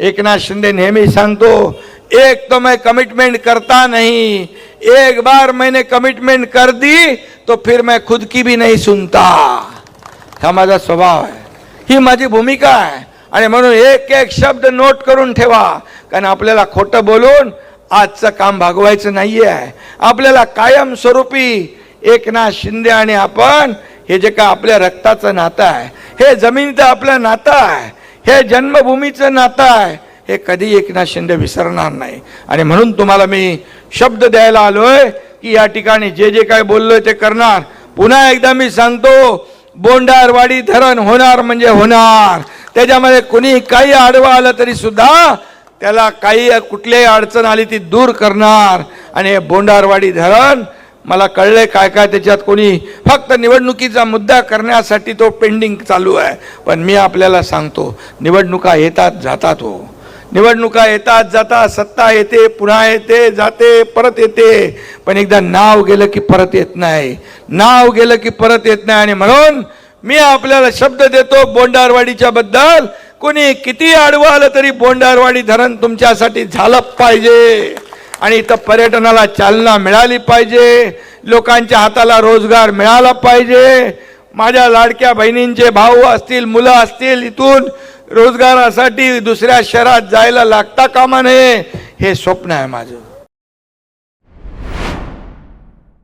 एकनाथ शिंदे नेहमी सांगतो एक तो मैं कमिटमेंट करता नहीं एक बार मैंने कमिटमेंट कर दी तो फिर मैं खुद की भी नहीं सुनता। हा माझा स्वभाव आहे. ही माझी भूमिका आहे. आणि म्हणून एक एक शब्द नोट करून ठेवा. कारण आपल्याला खोटं बोलून आजचं काम भागवायचं नाही आहे आपल्याला कायमस्वरूपी एकनाथ शिंदे आणि आपण हे जे का आपल्या रक्ताचं नातं आहे हे जमिनीचं आपलं नातं आहे. हे जन्मभूमीचं नातं आहे. हे कधी एकनाथ शिंदे विसरणार नाही. आणि म्हणून तुम्हाला मी शब्द द्यायला आलोय की या ठिकाणी जे जे काय बोललोय ते करणार. पुन्हा एकदा मी सांगतो बोंडारवाडी धरण होणार म्हणजे होणार. त्याच्यामध्ये कुणी काही आडवं आलं तरी सुद्धा त्याला काही कुठलीही अडचण आली ती दूर करणार. आणि हे बोंडारवाडी धरण मला कळलंय काय काय त्याच्यात कोणी फक्त निवडणुकीचा मुद्दा करण्यासाठी तो पेंडिंग चालू आहे. पण मी आपल्याला सांगतो निवडणुका येतात जातात हो. निवडणुका येतात जातात सत्ता येते पुन्हा येते जाते परत येते. पण एकदा नाव गेलं की परत येत नाही. नाव गेलं की परत येत नाही. आणि म्हणून मी आपल्याला शब्द देतो बोंडारवाडीच्या बद्दल. कोणी किती आडवं आलं तरी बोंडारवाडी धरण तुमच्यासाठी झालं पाहिजे. आणि इथं पर्यटनाला चालना मिळाली पाहिजे लोकांच्या हाताला रोजगार मिळाला पाहिजे. माझ्या लाडक्या बहिणींचे भाऊ असतील मुलं असतील इथून रोजगारासाठी दुसऱ्या शहरात जायला लागता कामा नये हे स्वप्न आहे माझं.